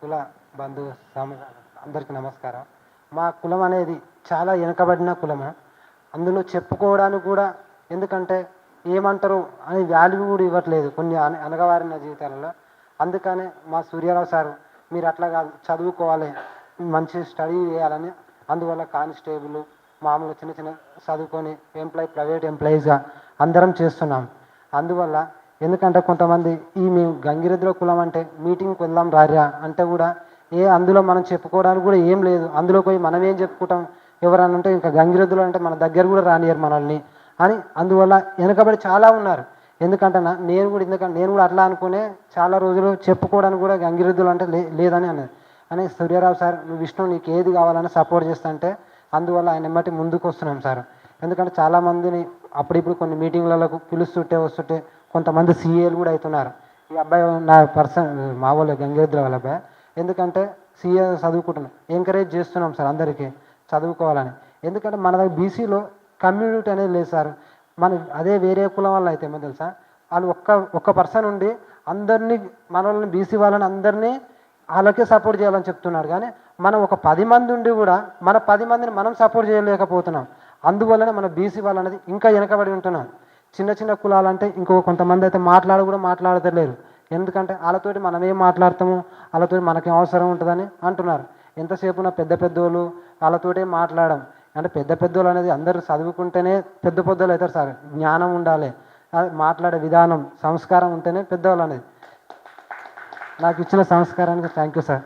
కుల బంధు సమ- అందరికీ నమస్కారం. మా కులం అనేది చాలా వెనుకబడిన కులము. అందులో చెప్పుకోవడానికి కూడా ఎందుకంటే ఏమంటారు అని వాల్యూ కూడా ఇవ్వట్లేదు కొన్ని అన- అనగవారిన జీవితాలలో. అందుకనే మా సూర్యారావు సారు మీరు అట్లా కాదు చదువుకోవాలి మంచి స్టడీ చేయాలని అందువల్ల కానిస్టేబుల్ మామూలు చిన్న చిన్న చదువుకొని ఎంప్లాయీ ప్రైవేట్ ఎంప్లాయీస్గా అందరం చేస్తున్నాం. అందువల్ల ఎందుకంటే కొంతమంది ఈ మేము గంగిరెద్దుల కులం అంటే మీటింగ్కి వెళ్దాం రారా అంటే కూడా ఏ అందులో మనం చెప్పుకోవడానికి కూడా ఏం లేదు. అందులో పోయి మనం ఏం చెప్పుకుంటాం? ఎవరన్నా ఉంటే ఇంకా గంగిరెద్దులు అంటే మన దగ్గర కూడా రానియరు మనల్ని అని అందువల్ల వెనుకబడి చాలా ఉన్నారు. ఎందుకంటే నా- నేను కూడా ఎందుకంటే నేను కూడా అట్లా అనుకునే చాలా రోజులు చెప్పుకోవడానికి కూడా గంగిరెద్దులు అంటే లే లేదని అన్నది. అని సూర్యారావు సార్ నువ్వు విష్ణు నీకు ఏది కావాలని సపోర్ట్ చేస్తా అంటే అందువల్ల ఆయన ఎమ్మటి ముందుకు వస్తున్నాం సార్. ఎందుకంటే చాలా మందిని అప్పుడిప్పుడు కొన్ని మీటింగ్లకు పిలుస్తుంటే వస్తుంటే కొంతమంది సీఏలు కూడా అవుతున్నారు. ఈ అబ్బాయి నా పర్సన్ మా వాళ్ళు గంగేద్ర వాళ్ళ అబ్బాయి. ఎందుకంటే సీఏ చదువుకుంటున్నాం. ఎంకరేజ్ చేస్తున్నాం సార్ అందరికీ చదువుకోవాలని. ఎందుకంటే మన దగ్గర బీసీలో కమ్యూనిటీ అనేది లేదు సార్. మన అదే వేరే కులం వల్ల అయితే ఏమో తెలుసా? వాళ్ళు ఒక్క ఒక్క పర్సన్ ఉండి అందరినీ మన వాళ్ళని బీసీ వాళ్ళని అందరినీ వాళ్ళకే సపోర్ట్ చేయాలని చెప్తున్నాడు కానీ మనం ఒక పది మంది ఉండి కూడా మన పది మందిని మనం సపోర్ట్ చేయలేకపోతున్నాం. అందువల్లనే మన బీసీ వాళ్ళు అనేది ఇంకా వెనకబడి ఉంటున్నాం చిన్న చిన్న కులాలు అంటే ఇంకో కొంతమంది అయితే మాట్లాడ కూడా మాట్లాడతలేరు. ఎందుకంటే వాళ్ళతోటి మనం ఏం మాట్లాడతాము? వాళ్ళతోటి మనకేం అవసరం ఉంటుందని అంటున్నారు. ఎంతసేపు నా పెద్ద పెద్దోళ్ళు వాళ్ళతోటే మాట్లాడడం. అంటే పెద్ద పెద్దోళ్ళు అనేది అందరూ చదువుకుంటేనే పెద్ద పెద్దోళ్ళు అవుతారు సార్. జ్ఞానం ఉండాలి. అది మాట్లాడే విధానం సంస్కారం ఉంటేనే పెద్దవాళ్ళు అనేది. నాకు ఇచ్చిన సంస్కారానికి థ్యాంక్ యూ సార్